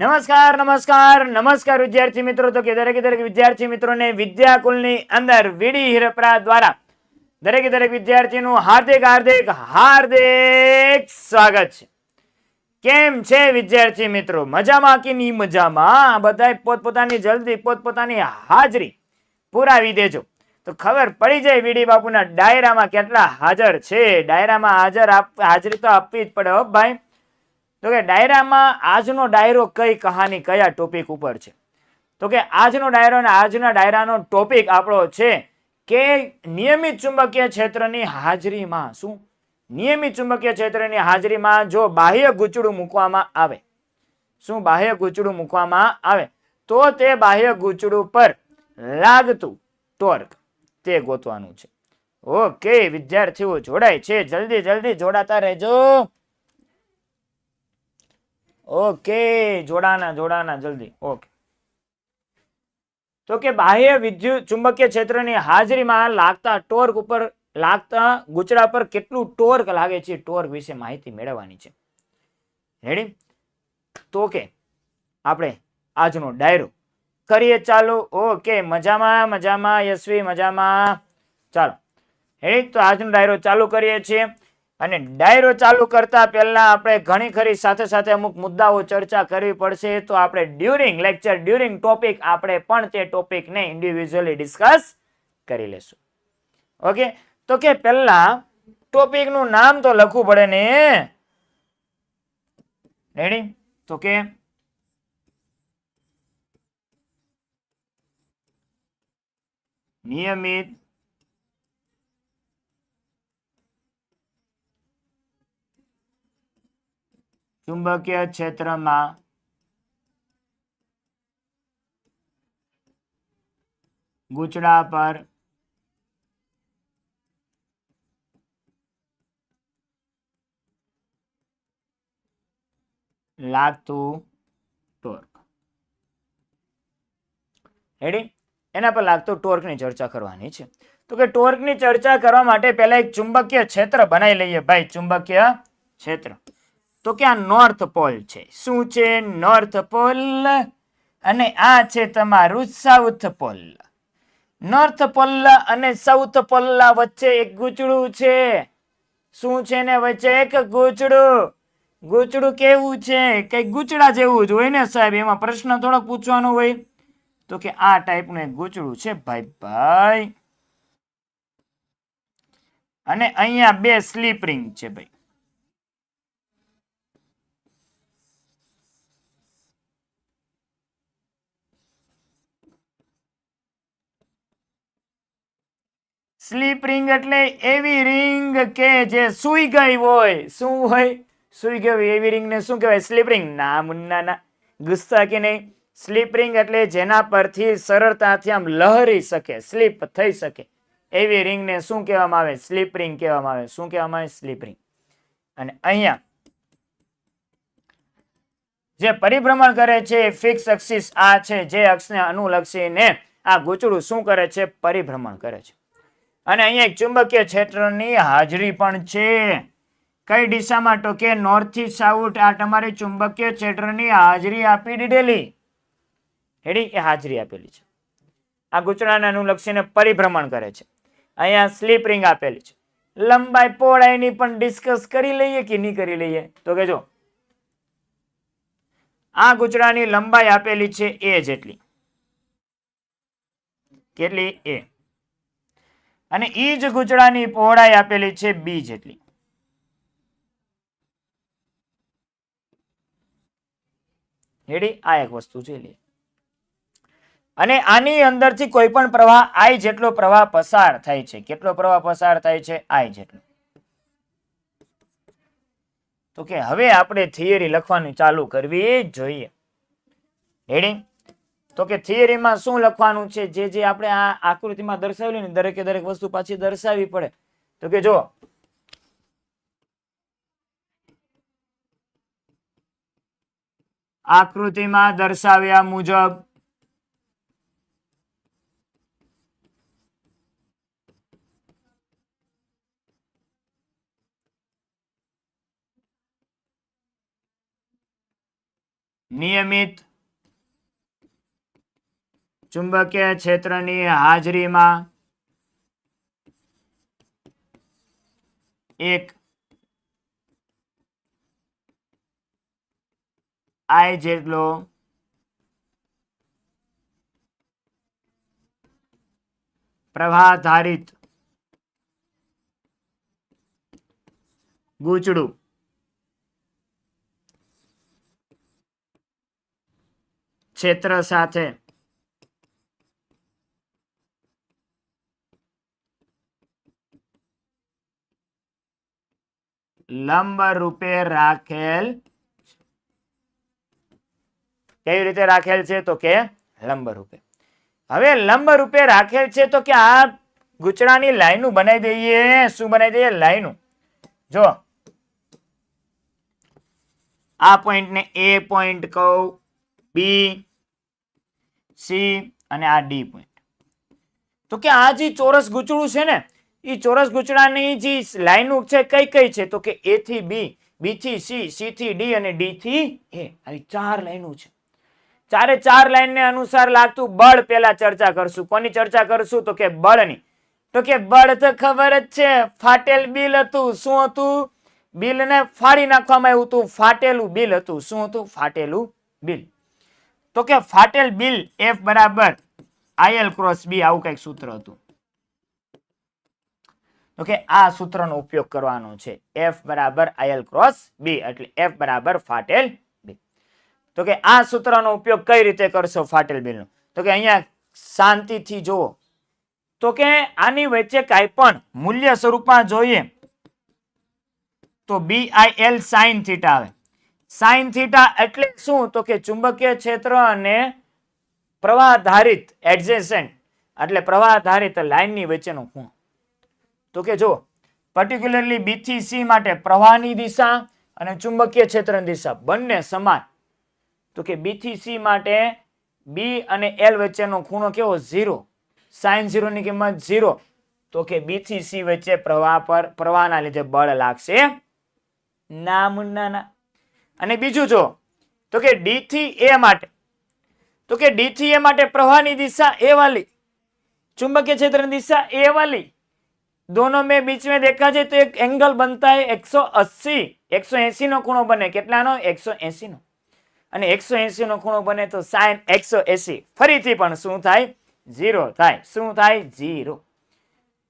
નમસ્કાર નમસ્કાર નમસ્કાર વિદ્યાર્થી મિત્રો. તો કે દરેકે દરેક વિદ્યાર્થી મિત્રોને વિદ્યાકુલની અંદર વીડી હિરપરા દ્વારા દરેકે દરેક વિદ્યાર્થીનું હાર્દિક હાર્દિક હાર્દિક સ્વાગત છે. કેમ છે વિદ્યાર્થી મિત્રો? મજામાં કે ની મજામાં? બધા પોતપોતાની જલ્દી, પોતપોતાની હાજરી પુરાવી દેજો. તો ખબર પડી જાય વીડી બાપુના ડાયરામાં કેટલા હાજર છે. ડાયરામાં હાજર હાજરી તો આપવી જ પડે હો ભાઈ. તો કે ડાયરામાં આજનો ડાયરો કઈ કહાની, કયા ટોપિક ઉપર છે? તો કે આજનો ડાયરો અને આજના ડાયરાનો ટોપિક આપણો છે કે નિયમિત ચુંબકીય ક્ષેત્રની હાજરીમાં શું? નિયમિત ચુંબકીય ક્ષેત્રની હાજરીમાં જો બાહ્ય ગૂંચડું મૂકવામાં આવે. શું બાહ્ય ગૂંચડું મૂકવામાં આવે? તો તે બાહ્ય ગૂંચડું પર લાગતું ટોર્ક તે ગોતવાનું છે. ઓકે, વિદ્યાર્થીઓ જોડાય છે. જલ્દી જલ્દી જોડાતા રહેજો. ઓકે, જોડાના જોડાના, જલ્દી. ઓકે. તો કે બાહ્ય વિદ્યુત ચુંબકીય ક્ષેત્રની હાજરીમાં લાગતા ટોર્ક ઉપર, લાગતા ગુચરા પર કેટલું ટોર્ક લાગે છે? ટોર્ક વિશે માહિતી મેળવવાની છે. રેડી તો કે આપણે આજનો ડાયરો કરીએ ચાલો. ઓકે, મજામાં મજામાં, યશવી, મજામાં. ચાલો. હેડી તો આજનો ડાયરો ચાલુ કરીએ છીએ. અને ડાયરો ચાલુ કરતા પહેલા આપણે ઘણી ખરી સાથે સાથે અમુક મુદ્દાઓ ચર્ચા કરવી પડશે. તો આપણે ડ્યુરિંગ લેક્ચર, ડ્યુરિંગ ટોપિક આપણે પણ તે ટોપિકને ઇન્ડિવિજ્યુઅલી ડિસ્કસ કરી લેશું. ઓકે? તો કે પહેલા ટોપિકનું નામ તો લખવું પડે ને? રેડી તો કે નિયમિત ચુંબકીય ક્ષેત્રમાં ગૂંચળા પર લાગતું ટોર્ક. રેડી એના પર લાગતું ટોર્કની ચર્ચા કરવાની છે. તો કે ટોર્કની ચર્ચા કરવા માટે પહેલા એક ચુંબકીય ક્ષેત્ર બનાવી લઈએ. ભાઈ, ચુંબકીય ક્ષેત્ર. તો કે આ નોર્થ પોલ છે. શું છે નોર્થ પોલ અને આ છે તમારું સાઉથ પોલ નોર્થ પોલ અને સાઉથ પોલ વચ્ચે એક ગૂંચળું છે. શું છે ને વચ્ચે એક ગૂંચળું ગૂંચળું કેવું છે? કઈ ગૂંચળા જેવું જ હોય ને સાહેબ? એમાં પ્રશ્ન થોડોક પૂછવાનો હોય. તો કે આ ટાઈપનું એક ગૂંચળું છે. ભાઈ ભાઈ. અને અહીંયા બે સ્લીપ રિંગ છે ભાઈ. સ્લીપ રિંગ એટલે એવી રિંગ કે જે સૂઈ ગઈ હોય. શું હોય? સૂઈ ગઈ એવી રિંગને શું કહેવાય? Slip ring? ના મુન્ના, ના. ગુસ્સા કે નહીં? સ્લીપ રિંગ એટલે જેના પરથી સરળતાથી આમ લહરી શકે, સ્લીપ થઈ શકે. એવી રિંગને શું કહેવામાં આવે? સ્લીપ રિંગ કહેવામાં આવે. શું કહેવામાં આવે? Slip ring. અને અહીંયા જે પરિભ્રમણ કરે છે ફિક્સ અક્ષિસ આ છે. જે અક્ષને અનુલક્ષીને આ ગૂંચળું શું કરે છે? પરિભ્રમણ કરે છે. અને અહીંયા એક ચુંબકીય ક્ષેત્રની હાજરી પણ છે. કઈ દિશામાં? તો કે નોર્થથી સાઉથ આ તમારી ચુંબકીય ક્ષેત્રની હાજરી આપી દીધેલી. હેડી એ હાજરી આપેલી છે. આ ગૂંચળાને અનુલક્ષીને પરિભ્રમણ કરે છે. અહીંયા સ્લીપ રિંગ આપેલી છે. લંબાઈ પહોળાઈની પણ ડિસ્કસ કરી લઈએ કે નહીં કરી લઈએ? તો કે જો, આ ગૂંચળાની લંબાઈ આપેલી છે એ જેટલી. કેટલી? એ અને ઈ જ ગુજરાની પહોળાઈ આપેલી છે બી જેટલી. આ એક વસ્તુ છે અને આની અંદરથી કોઈ પણ પ્રવાહ આઈ જેટલો પ્રવાહ પસાર થાય છે. કેટલો પ્રવાહ પસાર થાય છે? આઈ જેટલો. તો કે હવે આપણે થિયરી લખવાની ચાલુ કરવી જોઈએ. રેડી તો કે થિયરીમાં શું લખવાનું છે? જે જે આપણે આ આકૃતિમાં દર્શાવેલી ને દરેકે દરેક વસ્તુ પાછી દર્શાવવી પડે. તો કે જો આકૃતિમાં દર્શાવ્યા મુજબ નિયમિત ચુંબકીય ક્ષેત્રની હાજરીમાં એક આઈ જેટલો પ્રભાધારિત ગૂંચડું. ક્ષેત્ર સાથે લંબ રૂપે રાખેલ. કેવી રીતે રાખેલ છે? તો કે લંબ રૂપે. હવે લંબ રૂપે રાખેલ છે તો કે આ ગુચડાની લાઈનું બનાવી દઈએ. શું બનાવી દઈએ? લાઈનું જો. આ પોઈન્ટને એ પોઈન્ટ કહું, બી, સી અને આ ડી પોઈન્ટ. તો કે આ જે ચોરસ ગુચડું છે ને એ ચોરસ ગૂંચડાની જે લાઈનો છે, કઈ કઈ છે? તો કે એ થી બી બી થી સી સી થી ડી અને ડી થી એ આવી ચાર લાઈનો છે. ચારે ચાર લાઈન ને અનુસાર લાગતું બળ પેલા ચર્ચા કરશું. કોની ચર્ચા કરશું? તો કે બળની. તો કે બળ તો ખબર જ છે, ફાટેલ બિલ હતું. શું હતું? બિલ ને ફાડી નાખવામાં આવ્યું હતું. ફાટેલું બિલ હતું. શું હતું? ફાટેલું બિલ. તો કે ફાટેલ બિલ એફ બરાબર આઈએલ ક્રોસ બી આવું કંઈક સૂત્ર હતું. તો કે આ સૂત્રનો ઉપયોગ કરવાનો છે. એફ બરાબર આયલ ક્રોસ બી એટલે એફ બરાબર ફાટેલ બી તો કે આ સૂત્રનો ઉપયોગ કઈ રીતે કરશો ફાટેલ બિલનો તો કે અહીંયા શાંતિથી જુઓ. તો કે આની વચ્ચે કાંઈ પણ મૂલ્ય સ્વરૂપમાં જોઈએ તો B I L sine theta આવે. સાઇન થીટા એટલે શું? તો કે ચુંબકીય ક્ષેત્ર અને પ્રવાહધારિત એડજેસન્ટ એટલે પ્રવાહધારિત લાઇનની વચ્ચેનો ખૂણો. તો કે જો પર્ટિક્યુલરલી બી થી સી માટે પ્રવાહની દિશા અને ચુંબકીય ક્ષેત્રની દિશા બંને સમાન. તો કે બી થી સી માટે બી અને એલ વચ્ચેનો ખૂણો કેવો? ઝીરો. સાઇન ઝીરોની કિંમત ઝીરો. તો કે બી થી સી વચ્ચે પ્રવાહ પર, પ્રવાહના લીધે બળ લાગશે ના મુન્ના ના. અને બીજું જો, તો કે ડી થી એ માટે, તો કે ડી થી એ માટે પ્રવાહની દિશા એ વાલી, ચુંબકીય ક્ષેત્રની દિશા એ વાલી दोनों में बीच में देखा जाए तो एक एंगल बनता है 180 180 નો ખૂણો બને કેટલાનો 180 નો અને 180 નો ખૂણો બને તો sin 180 ફરીથી પણ શું થાય 0 થાય શું થાય 0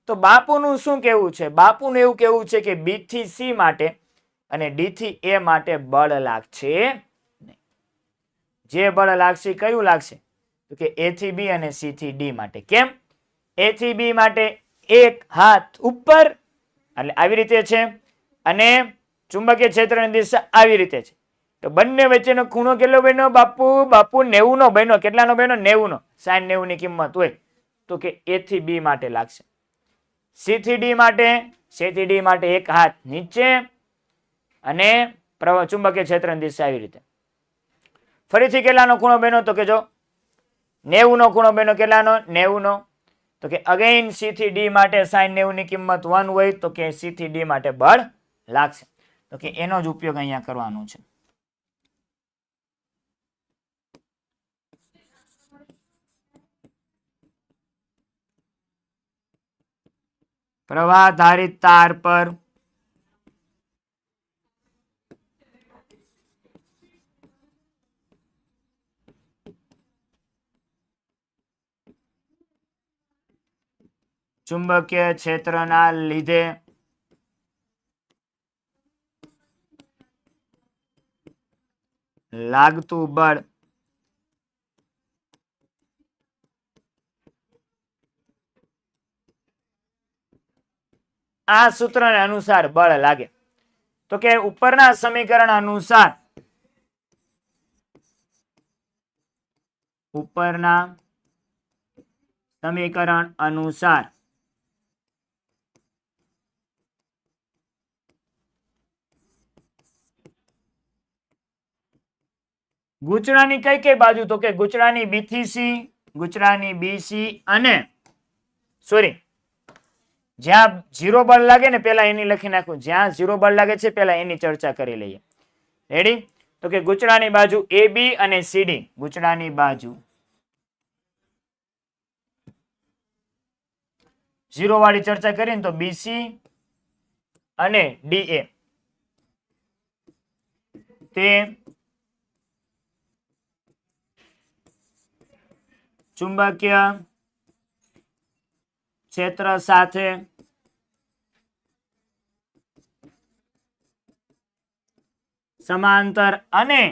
તો બાપુનું શું કેવું છે બાપુનું એવું કેવું છે કે બી થી સી માટે અને ડી થી એ માટે બળ લાગશે નહીં. જે બળ લાગશે એ કયું લાગશે તો કે એ થી બી અને સી થી ડી માટે કેમ એ થી બી માટે એક હાથ ઉપર, એટલે આવી રીતે છે. અને ચુંબકીય ક્ષેત્રની દિશા આવી રીતે છે. તો બંને વચ્ચેનો ખૂણો કેટલો બન્યો બાપુ? બાપુ નેવું નો બન્યો. કેટલાનો બન્યો? નેવું નો સાઈન નેવું ની કિંમત હોય તો કે એ થી બી માટે લાગશે. સી થી ડી માટે, સી થી ડી માટે એક હાથ નીચે અને પ્રવાહ ચુંબકીય ક્ષેત્રની દિશા આવી રીતે. ફરીથી કેટલાનો ખૂણો બન્યો તો કે જો નેવું નો ખૂણો બન્યો. કેટલાનો? નેવું નો તો કે અગેન સી થી ડી માટે સાઈન નેવું ની કિંમત વન હોય તો કે સી થી ડી માટે બળ લાગશે. તો કે એનો જ ઉપયોગ અહીંયા કરવાનો છે. પ્રવાહ ધારિત તાર પર ચુંબકીય ક્ષેત્રના લીધે લાગતું બળ આ સૂત્રને અનુસાર બળ લાગે. તો કે ઉપરના સમીકરણ અનુસાર ઉપરના સમીકરણ અનુસાર ગૂંચળાની કઈ કઈ બાજુ? તો કે ગુચડાની બીથી સી ગુચડાની બીસી અને સોરી જ્યાં ઝીરો બળ લાગે ને પેલા એની લખી નાખું. જ્યાં ઝીરો બળ લાગે છે પેલા એની ચર્ચા કરી લઈએ. રેડી તો કે ગુચડાની બાજુ એ બી અને સીડી ગુચડાની બાજુ ઝીરો વાળી ચર્ચા કરીએ ને તો બીસી અને ડીએ તે ચુંબકીય ક્ષેત્ર સાથે સમાંતર અને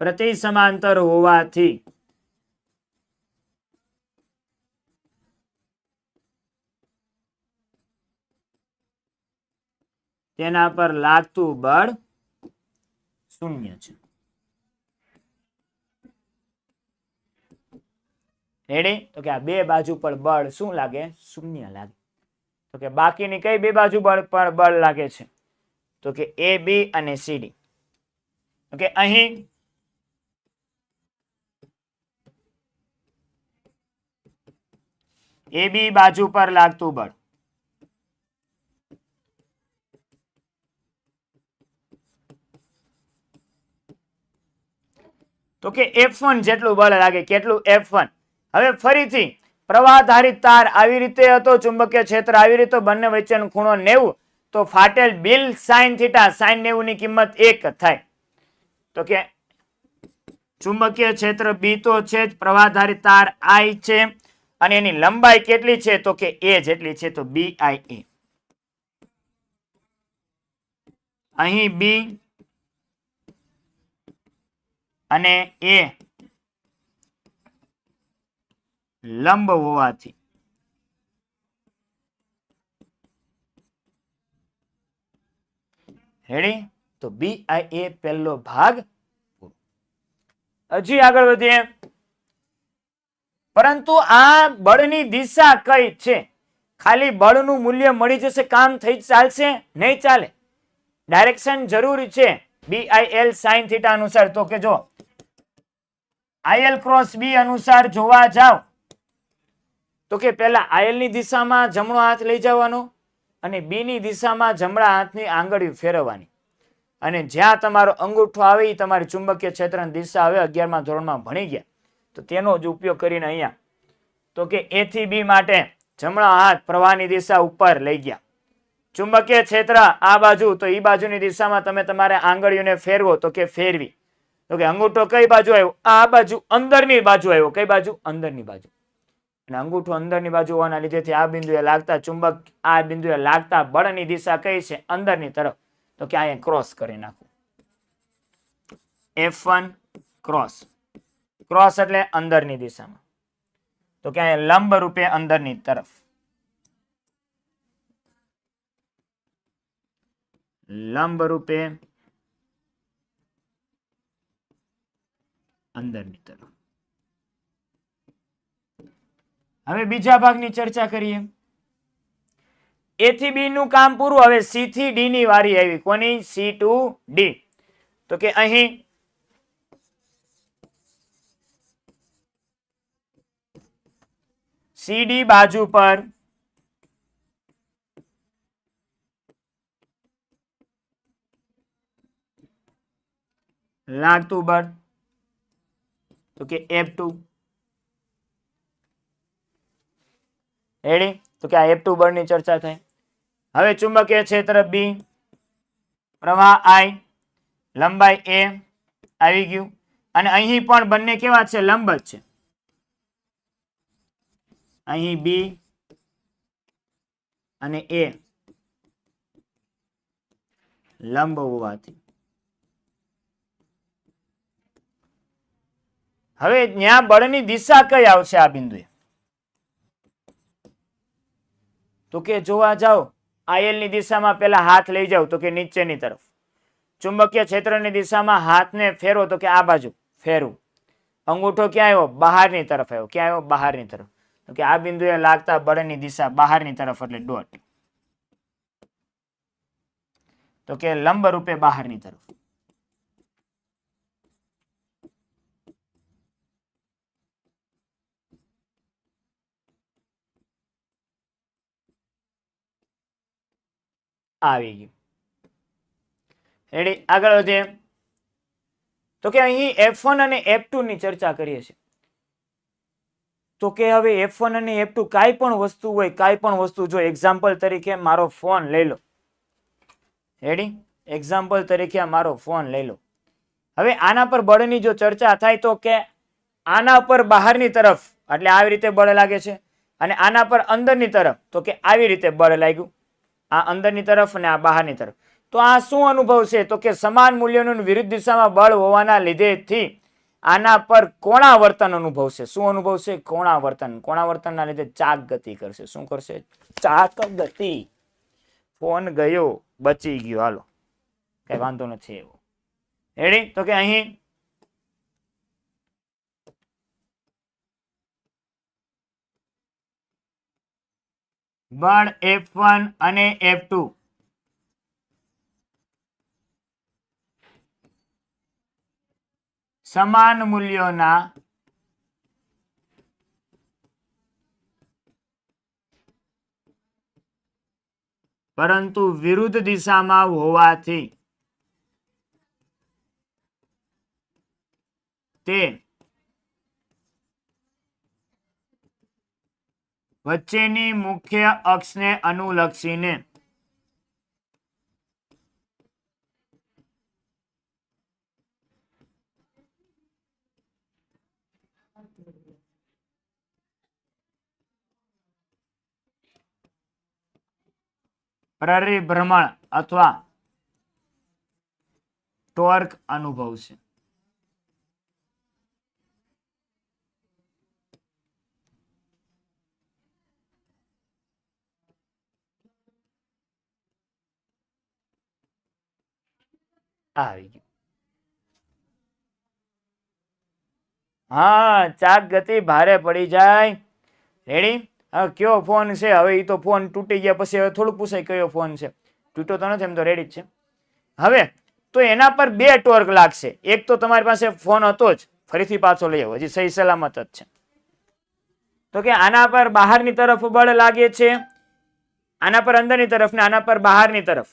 પ્રતિ સમાંતર હોવાથી તેના પર લાગતું બળ શૂન્ય છે. રેડી તો કે આ બે બાજુ પર બળ શું લાગે? શૂન્ય લાગે. તો કે બાકીની કઈ બે બાજુ બળ પર બળ લાગે છે? તો કે એ બી અને સીડી ઓકે અહીં એ બી બાજુ પર લાગતું બળ. તો કે એફ વન જેટલું બળ લાગે કેટલું એફ વન હવે ફરીથી પ્રવાહધારિત તાર આવી રીતે હતો, ચુંબકીય ક્ષેત્ર આવી રીતે, બંને વચ્ચેનો ખૂણો નેવું, તો ફાટેલ બિલ સાઇન થીટા સાઇન નેવું ની કિંમત એક થાય. તો કે ચુંબકીય ક્ષેત્ર બી તો છે જ પ્રવાહધારિત તાર આઈ છે, અને એની લંબાઈ કેટલી છે? તો કે એ જેટલી છે, તો બી આઈ એ અહીં બી અને એ લંબ હોવાથી. હેડી તો બી આઈ એ પહેલો ભાગ હજી આગળ વધીએ. પરંતુ આ બળની દિશા કઈ છે? ખાલી બળનું મૂલ્ય મળી જશે, કામ થઈ ચાલશે? નહીં ચાલે. ડાયરેક્શન જરૂરી છે. B I L sine theta અનુસાર. તો કે જો આઈએલ ક્રોસ બી અનુસાર જોવા જાવ તો કે પહેલા આયલની દિશામાં જમણો હાથ લઈ જવાનો અને બી ની દિશામાં જમણા હાથની આંગળી ફેરવવાની. અને જ્યાં તમારો અંગૂઠો આવે એ તમારી ચુંબકીય ક્ષેત્રની દિશા હવે અગિયારમાં ધોરણમાં ભણી ગયા. તો તેનો જ ઉપયોગ કરીને અહીંયા તો કે એ થી બી માટે જમણા હાથ પ્રવાહની દિશા ઉપર લઈ ગયા. ચુંબકીય ક્ષેત્ર આ બાજુ તો એ બાજુની દિશામાં તમે તમારે આંગળીઓને ફેરવો તો કે ફેરવી. તો કે અંગૂઠો કઈ બાજુ આવ્યો? આ બાજુ અંદરની બાજુ આવ્યો. કઈ બાજુ? અંદરની બાજુ. અને અંગૂઠો અંદરની બાજુ હોવાના લીધેથી આ બિંદુએ લાગતા ચુંબક, આ બિંદુએ લાગતા બળની દિશા કઈ છે? અંદરની તરફ. તો કે અહીંયા ક્રોસ કરી નાખું. એફ વન ક્રોસ ક્રોસ એટલે અંદરની દિશામાં. તો કે અહીંયા લંબ રૂપે અંદરની તરફ. લંબ રૂપે અંદરની તરફ. હવે બીજા ભાગની ચર્ચા કરીએ. એ થી બી નું કામ પૂરું. હવે સી થી ડી ની વારી આવી. કોની? સી ટુ ડી તો કે અહીં સીડી બાજુ પર લાગતું બળ તો કે એફ ટુ રેડી તો કે આ એફ બળની ચર્ચા થાય. હવે ચુંબકીય ક્ષેત્ર બી પ્રવાહ આઈ લંબાઈ એ આવી ગયું. અને અહીં પણ બંને કેવા છે? લંબ જ છે. અહીં બી અને એ લંબ હોવાથી. હવે ત્યાં બળની દિશા કઈ આવશે આ બિંદુએ? તો કે જોવા જાઓ આયલની દિશામાં પેલા હાથ લઈ જાઓ, તો કે નીચેની તરફ. ચુંબકીય ક્ષેત્રની દિશામાં હાથને ફેરવો, તો કે આ બાજુ ફેરવું. અંગૂઠો ક્યાં આવ્યો? બહારની તરફ આવ્યો. ક્યાં આવ્યો? બહારની તરફ. તો કે આ બિંદુએ લાગતા બળની દિશા બહારની તરફ એટલે ડોટ. તો કે લંબ રૂપે બહારની તરફ. આવી ગયું. રેડી આગળ વધીએ. તો કે અહીં એફ વન અને એફ ટુ ની ચર્ચા કરીએ છીએ. તો કે હવે એફ અને એફ ટુ કાંઈ પણ વસ્તુ હોય, કાંઈ પણ વસ્તુ જો એક્ઝામ્પલ તરીકે મારો ફોન લઈ લો. રેડી એક્ઝામ્પલ તરીકે મારો ફોન લઈ લો. હવે આના પર બળની જો ચર્ચા થાય તો કે આના પર બહારની તરફ, એટલે આવી રીતે બળ લાગે છે. અને આના પર અંદરની તરફ, તો કે આવી રીતે બળ લાગ્યું. આ અંદરની તરફ અને આ બહારની તરફ. તો આ શું અનુભવ છે? તો કે સમાન મૂલ્યોનું વિરુદ્ધ દિશામાં બળ હોવાના લીધેથી આના પર કોણા વર્તન અનુભવશે શું અનુભવશે કોણા વર્તન કોણા વર્તનના લીધે ચાક ગતિ કરશે. શું કરશે? ચાક ગતિ. ફોન ગયો, બચી ગયો. હાલો. કઈ વાંધો નથી એવો. રેડી તો કે અહીં બળ એફ વન અને એફ સમાન મૂલ્યોના પરંતુ વિરુદ્ધ દિશામાં હોવાથી તે વચ્ચેની મુખ્ય અક્ષને અનુલક્ષીને. પરિભ્રમણ અથવા ટોર્ક અનુભવશે. આવી હા, ચાક ગતિ ભારે પડી જાય. રેડી? હવે કયો ફોન છે? હવે એ તો ફોન તૂટી ગયા પછી હવે થોડું પૂછાય કયો ફોન છે. તૂટ્યો તો નથી, એમ તો રેડી જ છે. હવે, તો એના પર બે ટોર્ક લાગશે. એક તો તમારી પાસે ફોન હતો જ, ફરીથી પાછો લઈ આવો. હજી સહી સલામત જ છે. તો કે આના પર બહારની તરફ બળ લાગે છે? આના પર અંદરની તરફ ને આના પર બહારની તરફ.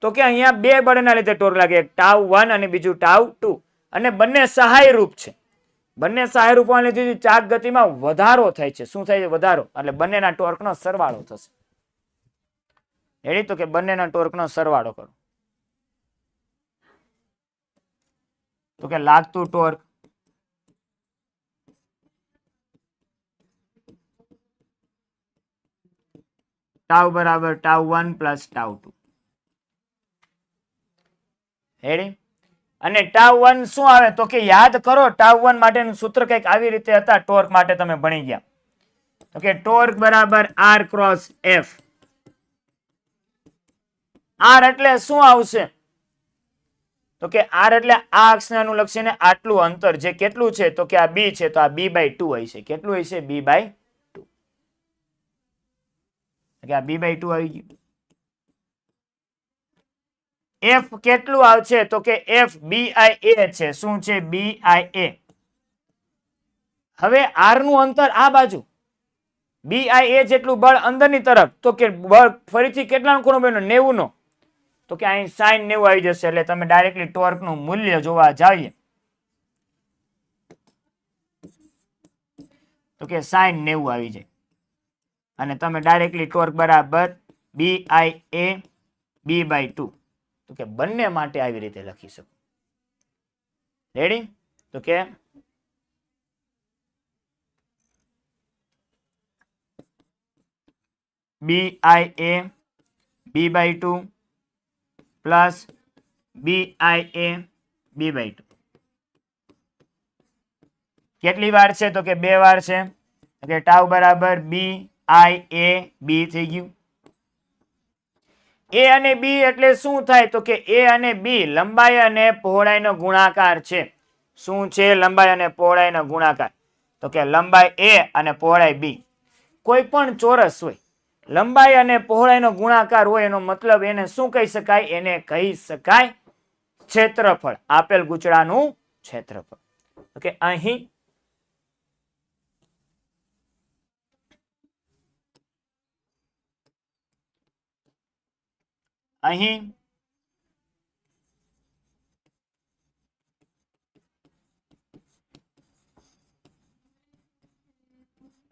તો કે અહીંયા બે બળના લીધે ટોર્ક લાગે, એક ટાવ વન અને બીજું ટાવ ટુ. અને બંને સહાયરૂપ છે. બંને સહાયરૂપ હોવાને લીધે ચાક ગતિમાં વધારો થાય છે. શું થાય છે? વધારો. એટલે બંનેના ટોર્કનો સરવાળો થશે. રેડી? તો કે બંનેના ટોર્કનો સરવાળો કરો. તો કે લાગતું ટોર્ક. ટાવ બરાબર tau one plus tau two. Ready અને ટાવ વન શું આવે? તો કે યાદ કરો, ટાવ વન માટેનું સૂત્ર કંઈક આવી રીતે હતા, ટોર્ક માટે તમે ભણી ગયા. તો ટોર્ક બરાબર આર ક્રોસ એફ. આર એટલે શું આવશે? તો કે આર એટલે આ અક્ષને અનુલક્ષીને આટલું અંતર જે કેટલું છે, તો કે આ બી છે, તો આ બી બાય ટુ હોય છે. કેટલું છે? B by two. આ બી બાય ટુ આવી ગયું. એફ કેટલું આવશે? તો કે એફ બી આઈ એ છે. શું છે બી આઈ એ હવે આરનું અંતર આ બાજુ. બી આઈ એ જેટલું બળ અંદરની તરફ. તો કે બળ ફરીથી કેટલાનો ખૂણો બન્યો? નેવું નો તો કે અહીં સાઈન નેવું આવી જશે. એટલે તમે ડાયરેક્ટલી ટોર્કનું મૂલ્ય જોવા જઈએ. તો કે સાઈન નેવું આવી જાય. અને તમે ડાયરેક્ટલી ટોર્ક બરાબર બી I A B by two તો કે બંને માટે આવી રીતે લખી શકું. રેડી તો કે B I A B by two plus B I A B by two કેટલી વાર છે? તો કે બે વાર છે. કે ટાવ બરાબર બી આઈ એ બી થઈ ગયું. એ અને બી એટલે શું થાય? તો કે એ અને બી લંબાઈ અને પહોળાઈનો ગુણાકાર છે. શું છે લંબાઈ અને પહોળાઈનો ગુણાકાર? તો કે લંબાઈ એ અને પહોળાઈ બી. કોઈ પણ ચોરસ હોય, લંબાઈ અને પહોળાઈનો ગુણાકાર હોય, એનો મતલબ એને શું કહી શકાય? એને કહી શકાય ક્ષેત્રફળ. આપેલ ગુચડાનું ક્ષેત્રફળ. ઓકે અહીં અહીં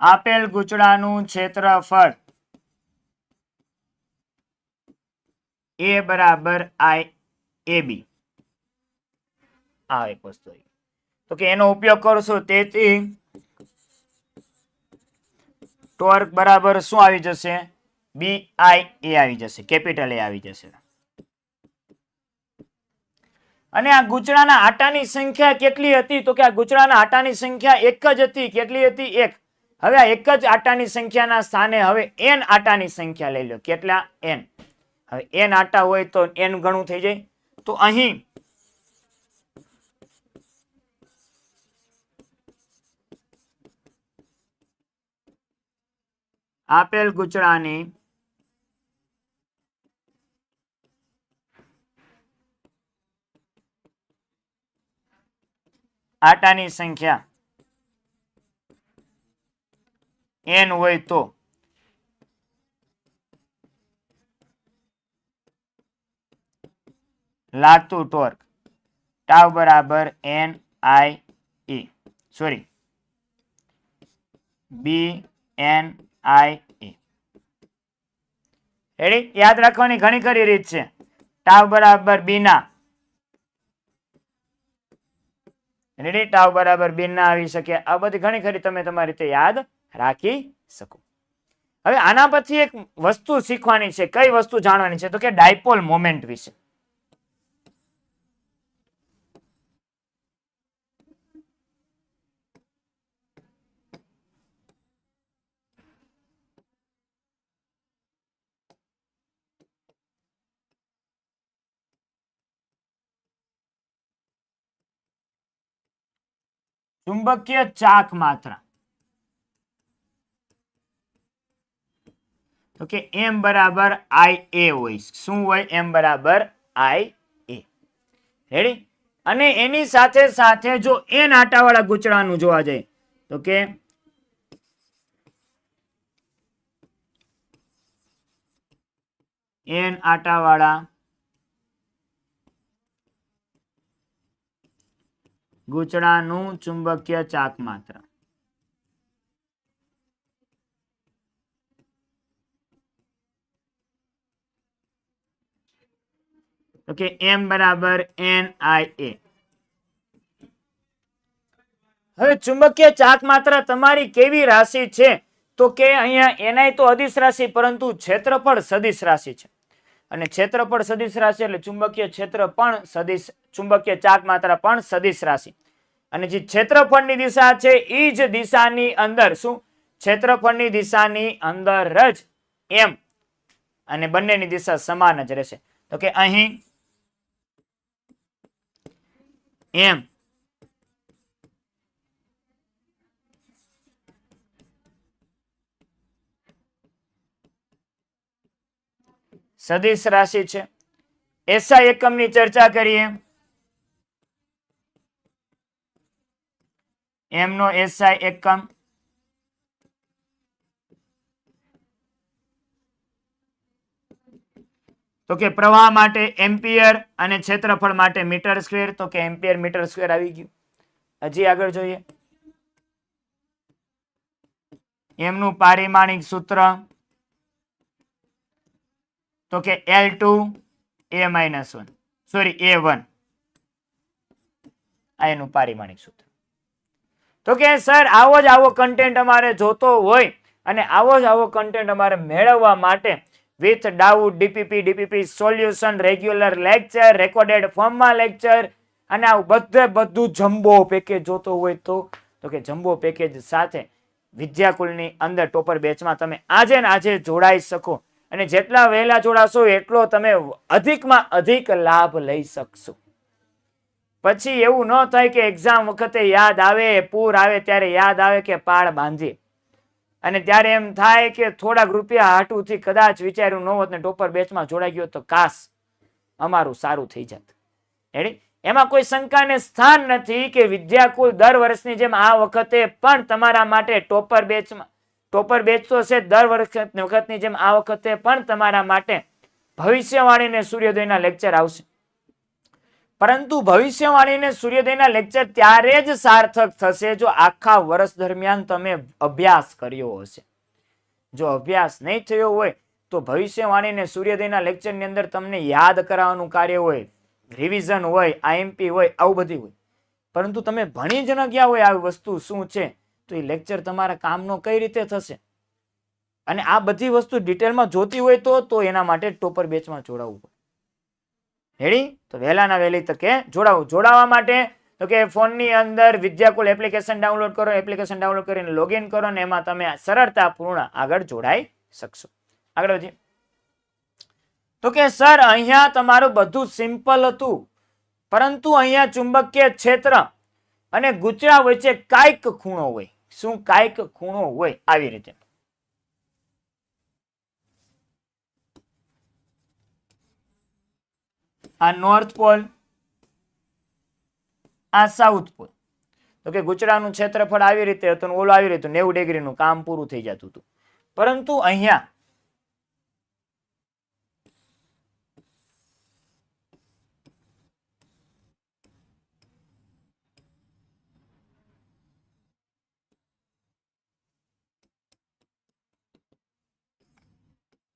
આપેલ ગુચડાનું ક્ષેત્રફળ એ બરાબર આઈ એ બી. આ એક વસ્તુ તો કે એનો ઉપયોગ કરશો તેથી ટોર્ક બરાબર શું આવી જશે? બી આઈ એ આવી જશે, કેપિટલ એ આવી જશે. અને આ ગુચડાના આટાની સંખ્યા કેટલી હતી? તો કે આ ગુચડાના આટાની સંખ્યા એક જ હતી. કેટલી હતી? એક. હવે આ એક જ આટાની સંખ્યાના સ્થાને હવે એન આટાની સંખ્યા લઈ લો. કેટલા? એન. હવે એન આટા હોય તો એન ગણું થઈ જાય. તો અહીં આપેલ ગુચડાની આટાની સંખ્યા. એન હોય તો. લાગતું ટોર્ક. ટાવ બરાબર N I E. Sorry. B N I E. યાદ રાખવાની ઘણી ખરી રીત છે. ટાવ બરાબર બી ના રેડી ટાવ બરાબર બિન ના આવી શકે. આ બધી ઘણી ખરી તમે તમારી રીતે યાદ રાખી શકો. હવે આના પછી એક વસ્તુ શીખવાની છે. કઈ વસ્તુ જાણવાની છે? તો કે ડાયપોલ મોમેન્ટ વિશે. ચુંબકીય ચાક માત્રા. તો એમ બરાબર આઈ એ હોય. શું હોય? એમ બરાબર આઈ એ રેડી અને એની સાથે સાથે જો એન આટાવાળા ગુચડાનું જોવા જાય તો કે એન આટાવાળા ગુચડાનું ચુંબકીય ચાક માત્ર. તો એમ બરાબર એન આઈ હવે ચુંબકીય ચાક માત્ર તમારી કેવી રાશિ છે? તો કે અહીંયા એનાય તો અદિશ રાશિ, પરંતુ ક્ષેત્રફળ સદિશ રાશિ છે. અને ક્ષેત્રફળ સદિશ રાશિ એટલે ચુંબકીય ક્ષેત્ર પણ સદિશ ચુંબકીય ચાક માત્રા પણ સદિશ રાશિ. અને જે ક્ષેત્રફળની દિશા છે એ જ દિશાની અંદર શું? ક્ષેત્રફળની દિશાની અંદર જ એમ. અને બંનેની દિશા સમાન જ રહેશે. તો કે અહીં એમ. સદિશ રાશિ છે. એસા એકમની ચર્ચા કરીએ. એમનો એસઆઈ એકમ. તો કે પ્રવાહ માટે એમ્પિયર અને ક્ષેત્રફળ માટે મીટર સ્ક્વેર. તો કે એમ્પિયર મીટર સ્ક્વેર આવી ગયું. હજી આગળ જોઈએ. એમનું પારિમાણિક સૂત્ર. તો કે L two A minus one sorry A one આ એનું પારિમાણિક સૂત્ર. તો કે સર, આવો જ આવો કન્ટેન્ટ અમારે જોતો હોય અને આવો જ આવો કન્ટેન્ટ અમારે મેળવવા માટે with doubt DPP DPP solution regular lecture recorded ફોર્મમાં લેક્ચર અને આવું બધે બધું જમ્બો પેકેજ જોતો હોય તો તો કે જમ્બો પેકેજ સાથે વિદ્યાકુલની અંદર ટોપર બેચમાં તમે આજે ને આજે જોડાઈ શકો અને જેટલા વહેલા જોડાશો એટલો તમે અધિકમાં અધિક લાભ લઈ શકશો. પછી એવું ન થાય કે એક્ઝામ વખતે યાદ આવે, પૂર આવે ત્યારે યાદ આવે કે પાળ બાંધી. અને ત્યારે એમ થાય કે થોડાક રૂપિયા હાટુથી કદાચ વિચાર્યું ન હોત ને ટોપર બેચમાં જોડાઈ ગયો તો કાશ અમારું સારું થઈ જાત. રેડી એમાં કોઈ શંકાને સ્થાન નથી કે વિદ્યાકુલ દર વર્ષની જેમ આ વખતે પણ તમારા માટે ટોપર બેચમાં, ટોપર બેચ તો છે દર વખત વખતની જેમ આ વખતે પણ તમારા માટે ભવિષ્યવાણીને સૂર્યોદયના લેક્ચર આવશે. પરંતુ ભવિષ્યવાણીને સૂર્યોદયના લેક્ચર ત્યારે જ સાર્થક થશે જો આખા વર્ષ દરમિયાન તમે અભ્યાસ કર્યો હશે. જો અભ્યાસ નહીં થયો હોય, તો ભવિષ્યવાણીને સૂર્યોદયના લેક્ચરની અંદર તમને યાદ કરાવવાનું કાર્ય હોય રિવિઝન હોય આઈએમપી હોય, આવું બધું હોય. પરંતુ તમે ભણી જ ન ગયા હોય આવી વસ્તુ શું છે, તો એ લેક્ચર તમારા કામનો કઈ રીતે થશે? અને આ બધી વસ્તુ ડિટેલમાં જોતી હોય તો તો એના માટે ટોપર બેચમાં જોડાવવું પડે. રેડી? તો વહેલાના વહેલી તકે જોડાવું જોડાવા માટે તો કે ફોનની અંદર વિદ્યાકુલ એપ્લિકેશન ડાઉનલોડ કરો, એપ્લિકેશન ડાઉનલોડ કરીને લોગિન કરો ને એમાં તમે સરળતાપૂર્ણ આગળ જોડાઈ શકશો. આગળ વધીએ. તો કે સર, અહીંયા તમારું બધું સિમ્પલ હતું, પરંતુ અહીંયા ચુંબકીય ક્ષેત્ર અને ગુચરા વચ્ચે કાંઈક ખૂણો હોય. શું કાંઈક ખૂણો હોય? આવી રીતે. આ નોર્થ પોલ આ સાઉથ પોલ તો કે ગુજરાતનું ક્ષેત્રફળ આવી રીતે હતું ઓલું આવી રીતે નેવું ડિગ્રીનું કામ પૂરું થઈ જતું હતું. પરંતુ અહીંયા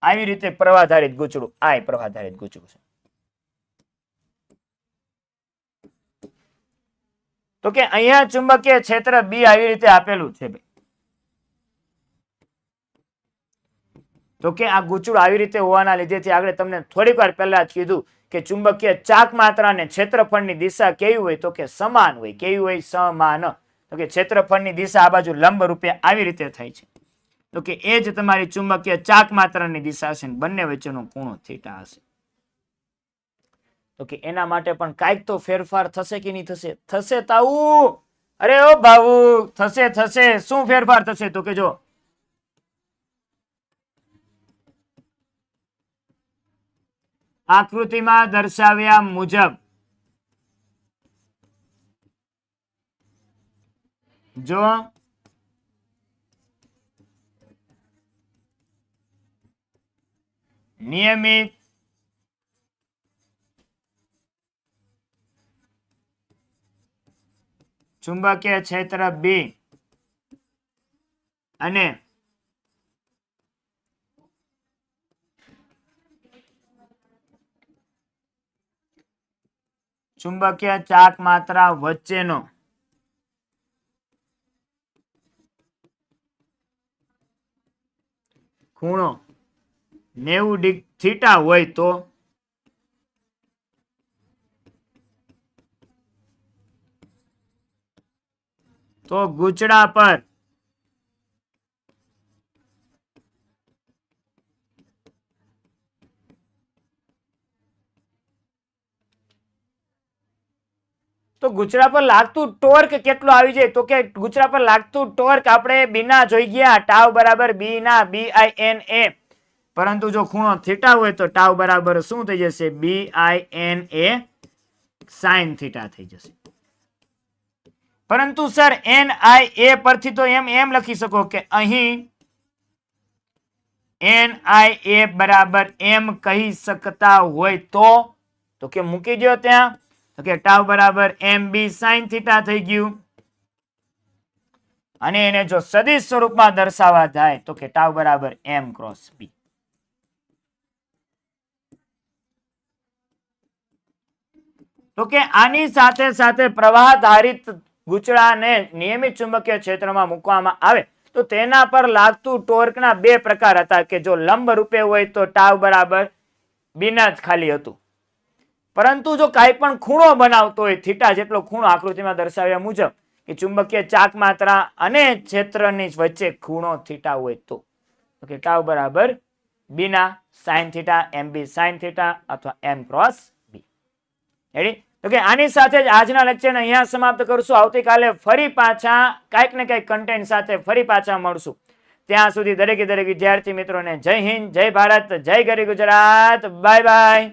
આવી રીતે પ્રવાધારિત ગુચડું, આ પ્રવાધારિત ગુચડું છે. તો કે અહીંયા ચુંબકીય ક્ષેત્ર બી આવી રીતે આપેલું છે ભાઈ. તો કે આ ગુચુડ આવી રીતે હોવાના લીધેથી આગળ તમને થોડીક વાર પહેલા જ કીધું કે ચુંબકીય ચાક માત્રા અને ક્ષેત્રફળની દિશા કેવી હોય તો કે સમાન હોય. કેવી હોય? સમાન. તો કે ક્ષેત્રફળની દિશા આ બાજુ લંબ રૂપે આવી રીતે થાય છે. તો કે એ જ તમારી ચુંબકીય ચાક માત્રાની દિશા હશે બંને વચ્ચેનો ખૂણો થીટા હશે. તો કે એના માટે પણ કાંઈક તો ફેરફાર થશે કે નહીં થશે? થશે તાऊ અરે ઓ બાબુ, થશે થશે. શું ફેરફાર થશે તો કે જો? આકૃતિમાં દર્શાવ્યા મુજબ જો નિયમિત ચુંબકીય ક્ષેત્ર બી અને ચુંબકીય ચાક માત્રા વચ્ચેનો ખૂણો નેવું ડિગ થીટા હોય તો તો ગુચડા પર તો ગુચરા પર લાગતું ટોર્ક કેટલું આવી જાય? તો કે ગુચરા પર લાગતું ટોર્ક આપણે બીના જોઈ ગયા, ટાવ બરાબર બી ના બી આઈ એન એ પરંતુ જો ખૂણો થીટા હોય તો ટાવ બરાબર શું થઈ જશે? B I N A sine theta થઈ જશે. પરંતુ સર એન આઈ એ પરથી તો એમ એમ લખી શકો કે અહીં એન આઈ એ બરાબર એમ કહી શકતા હોય તો તો કે મૂકી દો ત્યાં. તો કે ટાવ બરાબર એમ બી સાઈન થીટા થઈ ગયું. અને એને જો સદિશ સ્વરૂપમાં દર્શાવવા જાય, તો કે ટાવ બરાબર એમ ક્રોસ બી. તો કે આની સાથે સાથે પ્રવાહ ધારિત ગૂંચળાને નિયમિત ચુંબકીય ક્ષેત્રમાં મૂકવામાં આવે, તો તેના પર લાગતું ટોર્કના બે પ્રકાર હતા કે જો લંબ રૂપે હોય તો ટાવ બરાબર બીના જ ખાલી હતું. પરંતુ જો કાંઈ પણ ખૂણો બનાવતો હોય, થીટા જેટલો ખૂણો આકૃતિમાં દર્શાવ્યા મુજબ, કે ચુંબકીય ચાક માત્રા અને ક્ષેત્રની વચ્ચે ખૂણો થીટા હોય તો કે ટાવ બરાબર બીના sine theta, M B sine theta અથવા એમ ક્રોસ બી. રેડી તો કે આની સાથે જ આજના લેક્ચરને અહીંયા સમાપ્ત કરશું. આવતીકાલે ફરી પાછા કાંઈક ને કાંઈક કન્ટેન્ટ સાથે ફરી પાછા મળશું. ત્યાં સુધી દરેકે દરેક વિદ્યાર્થી મિત્રોને જય હિન્દ, જય ભારત, જય ગરી ગુજરાત. Bye bye